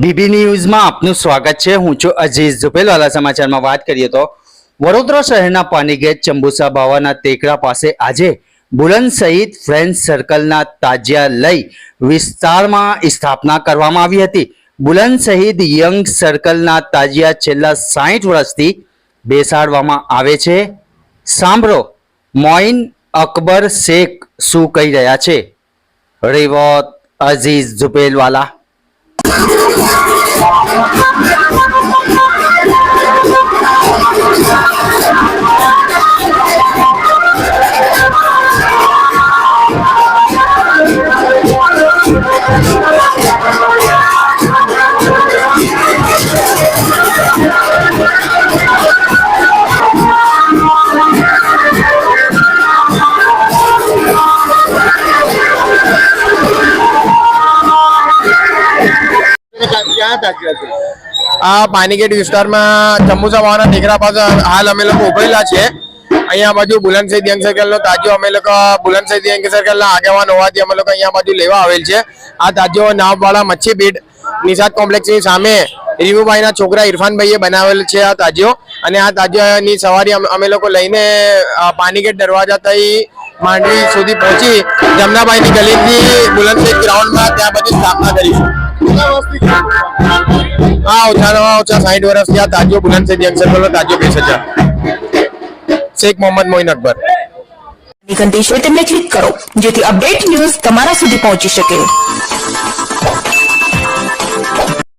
BB ન્યૂઝમાં આપનું સ્વાગત છે. હું છું અજીઝ ઝુપેલવાલા સમાચારમાં વાત કરીએ તો વડોદરા શહેરના પાનીગેટ ચંબુસા બાવાના ટેકરા પાસે આજે બુલંદ સહિત ફ્રેન્ડ સર્કલના તાજિયા લઈ વિસ્તારમાં સ્થાપના કરવામાં આવી હતી. બુલંદ સહિત યંગ સર્કલના તાજિયા છેલ્લા સાહીઠ વર્ષથી બેસાડવામાં આવે છે. સાંભળો, મોઇન અકબર શેખ શું કહી રહ્યા છે? રેવત અઝીઝ ઝુપેલવાલા આ પાનીગેટ વિસ્તારમાં ચંબુસા વાવાના ટેકરા પાસે હાલ અમે લોકો ઉભરેલા છે અહીંયા બાજુ બુલંદ સૈદ યંગ સર્કલ નો તાજો અમે લોકો, બુલંદ સૈદ યંગ સર્કલ ના આગેવાન હોવાથી અમે લોકો અહીંયા બાજુ લેવા આવેલ છે. આ તાજો નાવવાળા મચ્છી બીડ નિષાદ કોમ્પ્લેક્સની સામે રીવુભાઈ ના છોકરા ઇરફાનભાઈએ બનાવેલ છે આ તાજો અને આ તાજાની સવારી અમે- લોકો લઈને પાનીગેટ દરવાજા થઈ માંડવી સુધી પહોંચી જમનાભાઈની ગલીથી બુલંદ સૈદ ગ્રાઉન્ડમાં ત્યાં બધી સ્થાપના કરીશું. હા, ઓછામાં ઓછા સાઠ વર્ષથી આ તાજો બુલંદ સૈદ યંગ સર્કલ તાજો બેસે છે. શેખ મોહમ્મદ મોઇન અકબર. તેમને ક્લિક કરો જેથી અપડેટ ન્યૂઝ તમારા સુધી પહોંચી શકે.